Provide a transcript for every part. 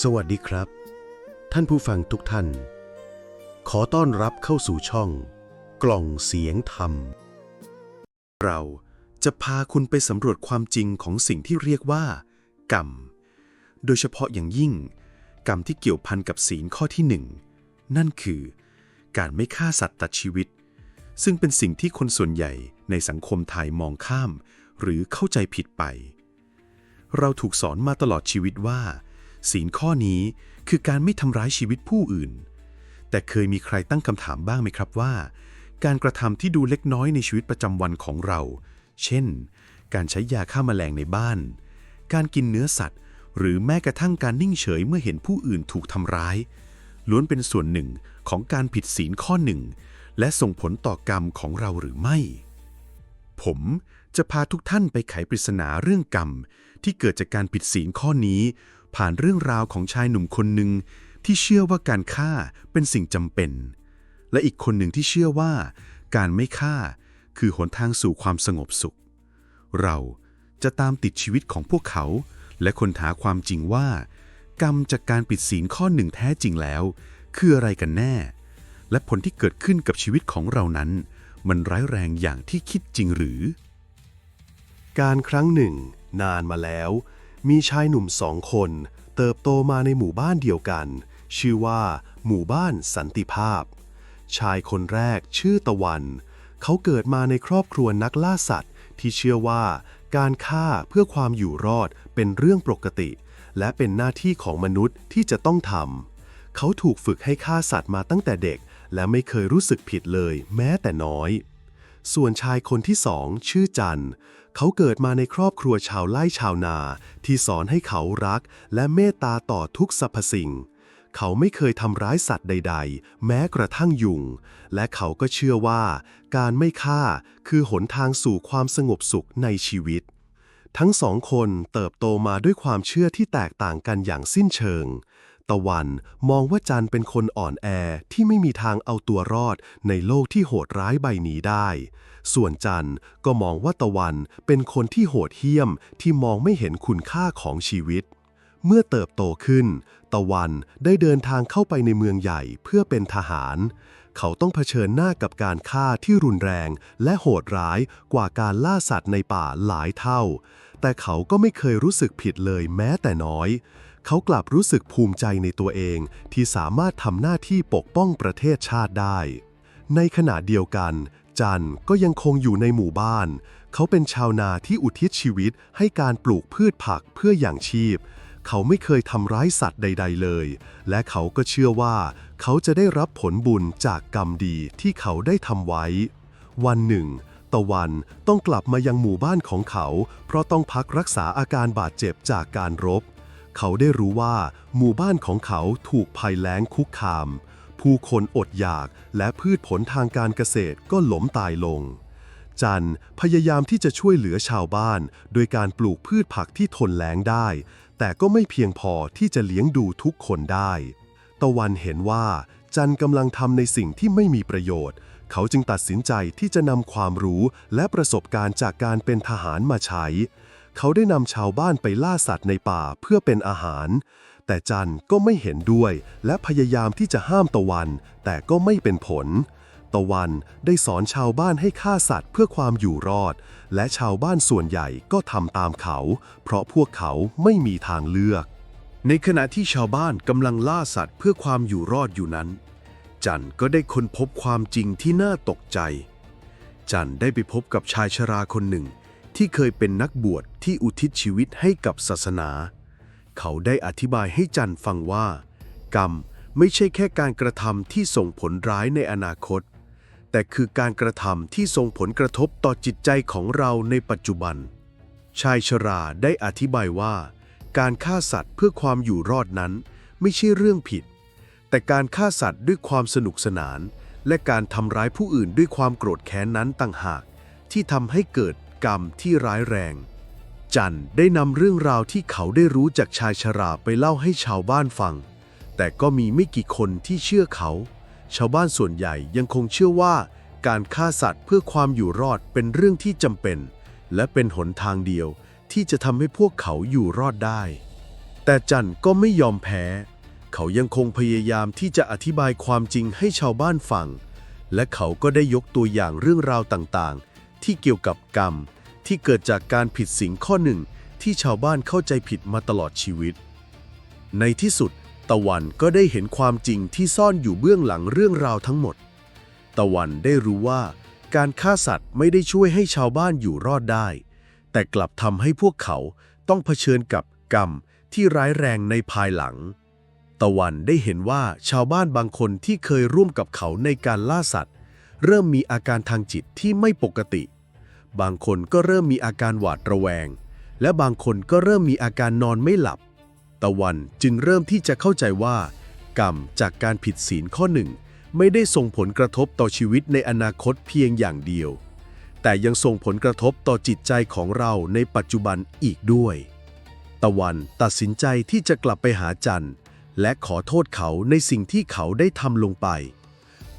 สวัสดีครับ ท่านผู้ฟังทุกท่าน ขอต้อนรับเข้าสู่ช่อง กล่องเสียงธรรม เราจะพาคุณไปสำรวจความจริงของสิ่งที่เรียกว่า กรรม โดยเฉพาะอย่างยิ่ง กรรมที่เกี่ยวพันกับศีลข้อที่หนึ่งนั่นคือ การไม่ฆ่าสัตว์ตัดชีวิต ซึ่งเป็นสิ่งที่คนส่วนใหญ่ในสังคมไทยมองข้าม หรือเข้าใจผิดไป เราถูกสอนมาตลอดชีวิตว่า ศีลข้อนี้คือการไม่ทำร้ายชีวิตผู้อื่น แต่เคยมีใครตั้งคำถามบ้างไหมครับว่า การกระทำที่ดูเล็กน้อยในชีวิตประจำวันของเรา เช่น การใช้ยาฆ่าแมลงในบ้าน การกินเนื้อสัตว์ หรือแม้กระทั่งการนิ่งเฉยเมื่อเห็นผู้อื่นถูกทำร้าย ล้วนเป็นส่วนหนึ่งของการผิดศีลข้อหนึ่ง และส่งผลต่อกรรมของเราหรือไม่ ผมจะพาทุกท่านไปไขปริศนาเรื่องกรรมที่เกิดจากการผิดศีลข้อนี้ ผ่านเรื่องราวของชายหนุ่มคนหนึ่งที่เชื่อว่าการฆ่าเป็นสิ่งจำเป็น และอีกคนหนึ่งที่เชื่อว่า การไม่ฆ่าคือหนทางสู่ความสงบสุข เราจะตามติดชีวิตของพวกเขา และค้นหาความจริงว่า กรรมจากการปิดศีลข้อหนึ่งแท้จริงแล้ว คืออะไรกันแน่ และผลที่เกิดขึ้นกับชีวิตของเรานั้น มันร้ายแรงอย่างที่คิดจริงหรือ การครั้งหนึ่ง นานมาแล้ว มีชายหนุ่มสองคน เติบโตมาในหมู่บ้านเดียวกัน ชื่อว่า หมู่บ้านสันติภาพ ชายคนแรกชื่อตะวัน เขาเกิดมาในครอบครัวนักล่าสัตว์ ที่เชื่อว่า การฆ่าเพื่อความอยู่รอดเป็นเรื่องปกติ และเป็นหน้าที่ของมนุษย์ที่จะต้องทำเขาถูกฝึกให้ฆ่าสัตว์มาตั้งแต่เด็ก และไม่เคยรู้สึกผิดเลย แม้แต่น้อย ส่วนชายคนที่สองชื่อจัน เขาเกิดมาในครอบครัวชาวไร่ชาวนา ที่สอนให้เขารักและเมตตาต่อทุกสรรพสิ่ง เขาไม่เคยทำร้ายสัตว์ใด ๆ แม้กระทั่งยุง และเขาก็เชื่อว่า การไม่ฆ่าคือหนทางสู่ความสงบสุขในชีวิต ทั้งสองคนเติบโตมาด้วยความเชื่อที่แตกต่างกันอย่างสิ้นเชิง ตะวันมองว่าจันเป็นคนอ่อนแอที่ไม่มีทางเอาตัวรอดในโลกที่โหดร้ายใบนี้ได้ ส่วนจันก็มองว่าตะวันเป็นคนที่โหดเหี้ยมที่มองไม่เห็นคุณค่าของชีวิต เมื่อเติบโตขึ้น ตะวันได้เดินทางเข้าไปในเมืองใหญ่เพื่อเป็นทหาร เขาต้องเผชิญหน้ากับการฆ่าที่รุนแรงและโหดร้ายกว่าการล่าสัตว์ในป่าหลายเท่า แต่เขาก็ไม่เคยรู้สึกผิดเลยแม้แต่น้อยเขากลับรู้สึกภูมิใจในตัวเองที่สามารถทำหน้าที่ปกป้องประเทศชาติได้ ในขณะเดียวกัน จันก็ยังคงอยู่ในหมู่บ้าน เขาเป็นชาวนาที่อุทิศชีวิตให้การปลูกพืชผักเพื่ออย่างชีพ เขาไม่เคยทำร้ายสัตว์ใด ๆ เลย และเขาก็เชื่อว่า เขาจะได้รับผลบุญจากกรรมดีที่เขาได้ทำไว้ วันหนึ่ง ตะวันต้องกลับมายังหมู่บ้านของเขา เพราะต้องพักรักษาอาการบาดเจ็บจากการรบ เขาได้รู้ว่า หมู่บ้านของเขาถูกภัยแล้งคุกคาม ผู้คนอดอยากและพืชผลทางการเกษตรก็หล้มตายลง จันพยายามที่จะช่วยเหลือชาวบ้าน โดยการปลูกพืชผักที่ทนแล้งได้ แต่ก็ไม่เพียงพอที่จะเลี้ยงดูทุกคนได้ ตะวันเห็นว่า จันกำลังทำในสิ่งที่ไม่มีประโยชน์ เขาจึงตัดสินใจที่จะนำความรู้และประสบการณ์จากการเป็นทหารมาใช้ เขาได้นำชาวบ้านไปล่าสัตว์ในป่าเพื่อเป็นอาหาร แต่จันก็ไม่เห็นด้วย และพยายามที่จะห้ามตะวัน แต่ก็ไม่เป็นผล ตะวันได้สอนชาวบ้านให้ฆ่าสัตว์เพื่อความอยู่รอด และชาวบ้านส่วนใหญ่ก็ทำตามเขา เพราะพวกเขาไม่มีทางเลือก ในขณะที่ชาวบ้านกำลังล่าสัตว์เพื่อความอยู่รอดอยู่นั้น จันก็ได้ค้นพบความจริงที่น่าตกใจ จันได้ไปพบกับชายชราคนหนึ่ง ที่เคยเป็นนักบวชที่อุทิศชีวิตให้กับศาสนา เขาได้อธิบายให้จันฟังว่า กรรมไม่ใช่แค่การกระทำที่ส่งผลร้ายในอนาคต แต่คือการกระทำที่ส่งผลกระทบต่อจิตใจของเราในปัจจุบัน ชายชราได้อธิบายว่า การฆ่าสัตว์เพื่อความอยู่รอดนั้น ไม่ใช่เรื่องผิด แต่การฆ่าสัตว์ด้วยความสนุกสนาน และการทำร้ายผู้อื่นด้วยความโกรธแค้นนั้นต่างหาก ที่ทำให้เกิดกรรมที่ร้ายแรง จันได้นำเรื่องราวที่เขาได้รู้จากชายชราไปเล่าให้ชาวบ้านฟัง แต่ก็มีไม่กี่คนที่เชื่อเขา ชาวบ้านส่วนใหญ่ยังคงเชื่อว่าการฆ่าสัตว์เพื่อความอยู่รอดเป็นเรื่องที่จำเป็น และเป็นหนทางเดียวที่จะทำให้พวกเขาอยู่รอดได้ แต่จันก็ไม่ยอมแพ้ เขายังคงพยายามที่จะอธิบายความจริงให้ชาวบ้านฟัง และเขาก็ได้ยกตัวอย่างเรื่องราวต่างๆ ที่เกี่ยวกับกรรม ที่เกิดจากการผิดสิ่งข้อหนึ่งที่ชาวบ้านเข้าใจผิดมาตลอดชีวิต ในที่สุด ตะวันก็ได้เห็นความจริงที่ซ่อนอยู่เบื้องหลังเรื่องราวทั้งหมด ตะวันได้รู้ว่า การฆ่าสัตว์ไม่ได้ช่วยให้ชาวบ้านอยู่รอดได้ แต่กลับทำให้พวกเขาต้องเผชิญกับกรรมที่ร้ายแรงในภายหลัง ตะวันได้เห็นว่าชาวบ้านบางคนที่เคยร่วมกับเขาในการล่าสัตว์ เริ่มมีอาการทางจิตที่ไม่ปกติ บางคนก็เริ่มมีอาการหวาดระแวง และบางคนก็เริ่มมีอาการนอนไม่หลับ ตะวันจึงเริ่มที่จะเข้าใจว่า กรรมจากการผิดศีลข้อหนึ่ง ไม่ได้ส่งผลกระทบต่อชีวิตในอนาคตเพียงอย่างเดียว แต่ยังส่งผลกระทบต่อจิตใจของเราในปัจจุบันอีกด้วย ตะวันตัดสินใจที่จะกลับไปหาจันทร์ และขอโทษเขาในสิ่งที่เขาได้ทำลงไป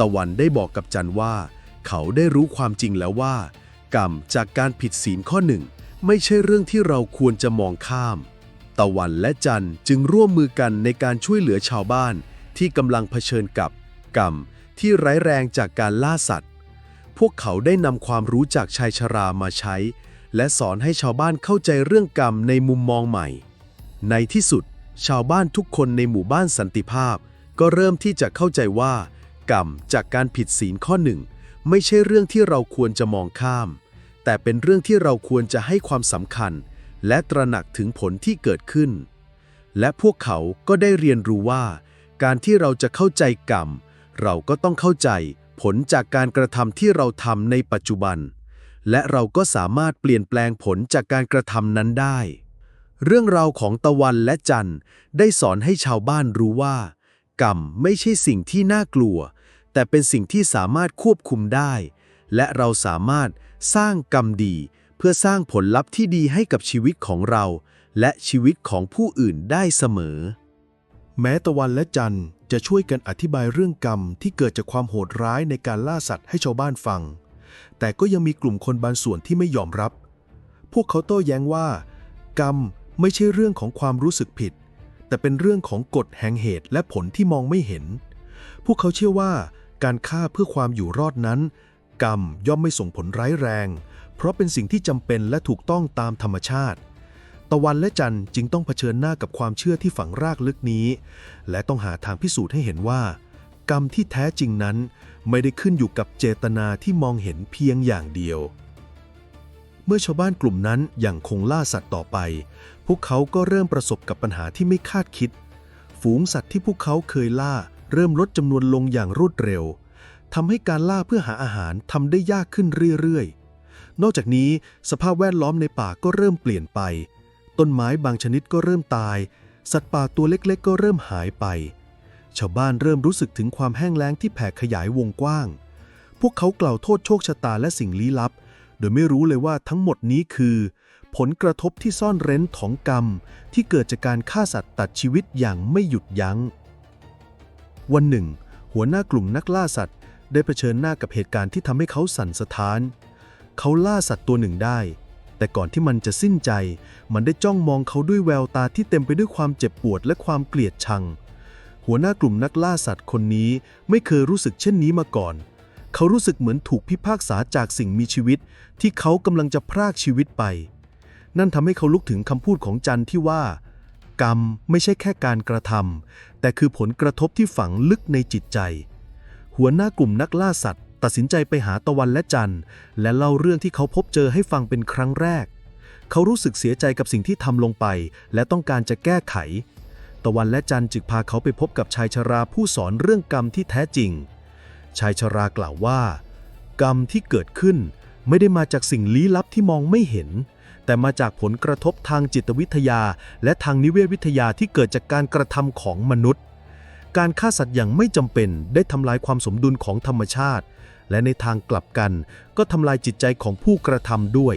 ตะวันได้บอกกับจันว่า เขาได้รู้ความจริงแล้วว่า กรรมจากการผิดศีลข้อหนึ่ง ไม่ใช่เรื่องที่เราควรจะมองข้าม ตะวันและจันจึงร่วมมือกันในการช่วยเหลือชาวบ้าน ที่กำลังเผชิญกับกรรมที่ร้ายแรงจากการล่าสัตว์ พวกเขาได้นำความรู้จากชายชรามาใช้ และสอนให้ชาวบ้านเข้าใจเรื่องกรรมในมุมมองใหม่ ในที่สุด ชาวบ้านทุกคนในหมู่บ้านสันติภาพ ก็เริ่มที่จะเข้าใจว่า กรรมจากการผิดศีลข้อหนึ่ง ไม่ใช่เรื่องที่เราควรจะมองข้าม แต่เป็นเรื่องที่เราควรจะให้ความสำคัญ และตระหนักถึงผลที่เกิดขึ้น และพวกเขาก็ได้เรียนรู้ว่า การที่เราจะเข้าใจกรรม เราก็ต้องเข้าใจผลจากการกระทำที่เราทำในปัจจุบัน และเราก็สามารถเปลี่ยนแปลงผลจากการกระทำนั้นได้ เรื่องราวของตะวันและจันทร์ได้สอนให้ชาวบ้านรู้ว่า กรรมไม่ใช่สิ่งที่น่ากลัว แต่เป็นสิ่งที่สามารถควบคุมได้ และเราสามารถสร้างกรรมดี เพื่อสร้างผลลัพธ์ที่ดีให้กับชีวิตของเรา และชีวิตของผู้อื่นได้เสมอ แม้ตะวันและจันทร์จะช่วยกันอธิบายเรื่องกรรมที่เกิดจากความโหดร้ายในการล่าสัตว์ให้ชาวบ้านฟัง แต่ก็ยังมีกลุ่มคนบางส่วนที่ไม่ยอมรับ พวกเขาโต้แย้งว่า กรรมไม่ใช่เรื่องของความรู้สึกผิด แต่เป็นเรื่องของกฎแห่งเหตุและผลที่มองไม่เห็น พวกเขาเชื่อว่า การฆ่าเพื่อความอยู่รอดนั้น กรรมย่อมไม่ส่งผลร้ายแรง เพราะเป็นสิ่งที่จำเป็นและถูกต้องตามธรรมชาติ ตะวันและจันจึงต้องเผชิญหน้ากับความเชื่อที่ฝังรากลึกนี้ และต้องหาทางพิสูจน์ให้เห็นว่า กรรมที่แท้จริงนั้น ไม่ได้ขึ้นอยู่กับเจตนาที่มองเห็นเพียงอย่างเดียวเมื่อชาวบ้านกลุ่มนั้นยังคงล่าสัตว์ต่อไป พวกเขาก็เริ่มประสบกับปัญหาที่ไม่คาดคิด ฝูงสัตว์ที่พวกเขาเคยล่า เริ่มลดจำนวนลงอย่างรวดเร็วทำให้การล่าเพื่อหาอาหารทำได้ยากขึ้นเรื่อยๆ นอกจากนี้สภาพแวดล้อมในป่าก็เริ่มเปลี่ยนไป ต้นไม้บางชนิดก็เริ่มตาย สัตว์ป่าตัวเล็กๆ ก็เริ่มหายไป ชาวบ้านเริ่มรู้สึกถึงความแห้งแล้งที่แผ่ขยายวงกว้าง พวกเขากล่าวโทษโชคชะตาและสิ่งลี้ลับ โดยไม่รู้เลยว่าทั้งหมดนี้คือ ผลกระทบที่ซ่อนเร้นของกรรม ที่เกิดจากการฆ่าสัตว์ตัดชีวิตอย่างไม่หยุดยัง้ง วันหนึ่ง หัวหน้ากลุ่มนักล่าสัตว์ ได้เผชิญหน้ากับเหตุการณ์ที่ทำให้เขาสั่นสะท้าน เขาล่าสัตว์ตัวหนึ่งได้ แต่ก่อนที่มันจะสิ้นใจ มันได้จ้องมองเขาด้วยแววตาที่เต็มไปด้วยความเจ็บปวดและความเกลียดชัง หัวหน้ากลุ่มนักล่าสัตว์คนนี้ไม่เคยรู้สึกเช่นนี้มาก่อน เขารู้สึกเหมือนถูกพิพากษาจากสิ่งมีชีวิต ที่เขากำลังจะพรากชีวิตไป นั่นทำให้เขาลุกถึงคำพูดของจันที่ว่า กรรมไม่ใช่แค่การกระทำ แต่คือผลกระทบที่ฝังลึกในจิตใจ หัวหน้ากลุ่มนักล่าสัตว์ ตัดสินใจไปหาตะวันและจันทร์ และเล่าเรื่องที่เขาพบเจอให้ฟังเป็นครั้งแรก เขารู้สึกเสียใจกับสิ่งที่ทำลงไป และต้องการจะแก้ไข ตะวันและจันทร์จึงพาเขาไปพบกับชายชราผู้สอนเรื่องกรรมที่แท้จริง ชายชรากล่าวว่า กรรมที่เกิดขึ้นไม่ได้มาจากสิ่งลี้ลับที่มองไม่เห็น แต่มาจากผลกระทบทางจิตวิทยา และทางนิเวศวิทยาที่เกิดจากการกระทำของมนุษย์ การฆ่าสัตว์อย่างไม่จำเป็นได้ทำลายความสมดุลของธรรมชาติ และในทางกลับกัน ก็ทำลายจิตใจของผู้กระทำด้วย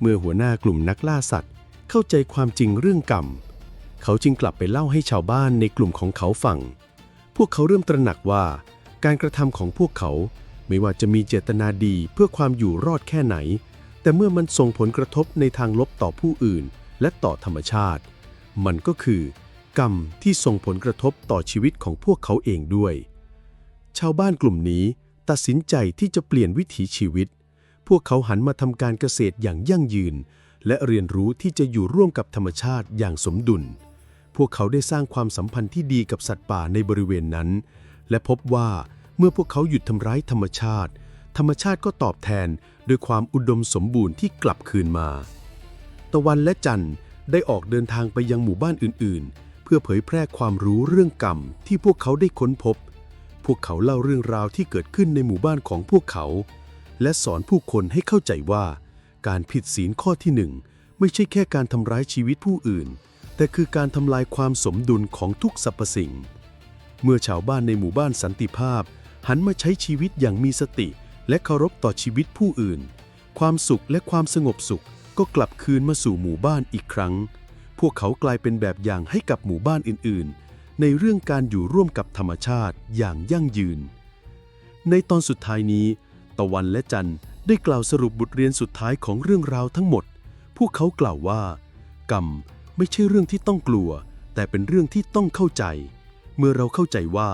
เมื่อหัวหน้ากลุ่มนักล่าสัตว์ เข้าใจความจริงเรื่องกรรม เขาจึงกลับไปเล่าให้ชาวบ้านในกลุ่มของเขาฟัง พวกเขาเริ่มตระหนักว่า การกระทำของพวกเขาไม่ว่าจะมีเจตนาดีเพื่อความอยู่รอดแค่ไหน แต่เมื่อมันส่งผลกระทบในทางลบต่อผู้อื่น และต่อธรรมชาติ มันก็คือ กรรมที่ส่งผลกระทบต่อชีวิตของพวกเขาเองด้วย ชาวบ้านกลุ่มนี้ตัดสินใจที่จะเปลี่ยนวิถีชีวิต พวกเขาหันมาทำการเกษตรอย่างยั่งยืน และเรียนรู้ที่จะอยู่ร่วมกับธรรมชาติอย่างสมดุล พวกเขาได้สร้างความสัมพันธ์ที่ดีกับสัตว์ป่าในบริเวณนั้น และพบว่าเมื่อพวกเขาหยุดทำร้ายธรรมชาติ ธรรมชาติก็ตอบแทน ด้วยความอุดมสมบูรณ์ที่กลับคืนมา ตะวันและจันทร์ได้ออกเดินทางไปยังหมู่บ้านอื่นๆ เพื่อเผยแพร่ความรู้เรื่องกรรมที่พวกเขาได้ค้นพบ พวกเขาเล่าเรื่องราวที่เกิดขึ้นในหมู่บ้านของพวกเขา และสอนผู้คนให้เข้าใจว่า การผิดศีลข้อที่หนึ่งไม่ใช่แค่การทำร้ายชีวิตผู้อื่น แต่คือการทำลายความสมดุลของทุกสรรพสิ่ง เมื่อชาวบ้านในหมู่บ้านสันติภาพ หันมาใช้ชีวิตอย่างมีสติ และเคารพต่อชีวิตผู้อื่น ความสุขและความสงบสุขก็กลับคืนมาสู่หมู่บ้านอีกครั้ง พวกเขากลายเป็นแบบอย่างให้กับหมู่บ้านอื่น ๆ ในเรื่องการอยู่ร่วมกับธรรมชาติอย่างยั่งยืน ในตอนสุดท้ายนี้ ตะวันและจันทร์ได้กล่าวสรุปบทเรียนสุดท้ายของเรื่องราวทั้งหมด พวกเขากล่าวว่า กรรมไม่ใช่เรื่องที่ต้องกลัว แต่เป็นเรื่องที่ต้องเข้าใจ เมื่อเราเข้าใจว่า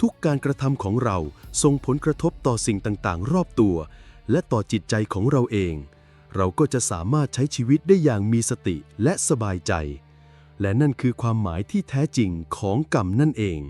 ทุกการกระทำของเราส่งผลกระทบต่อสิ่งต่างๆ รอบตัว และต่อจิตใจของเราเอง เราก็จะสามารถใช้ชีวิตได้อย่างมีสติและสบายใจ และนั่นคือความหมายที่แท้จริงของกรรมนั่นเอง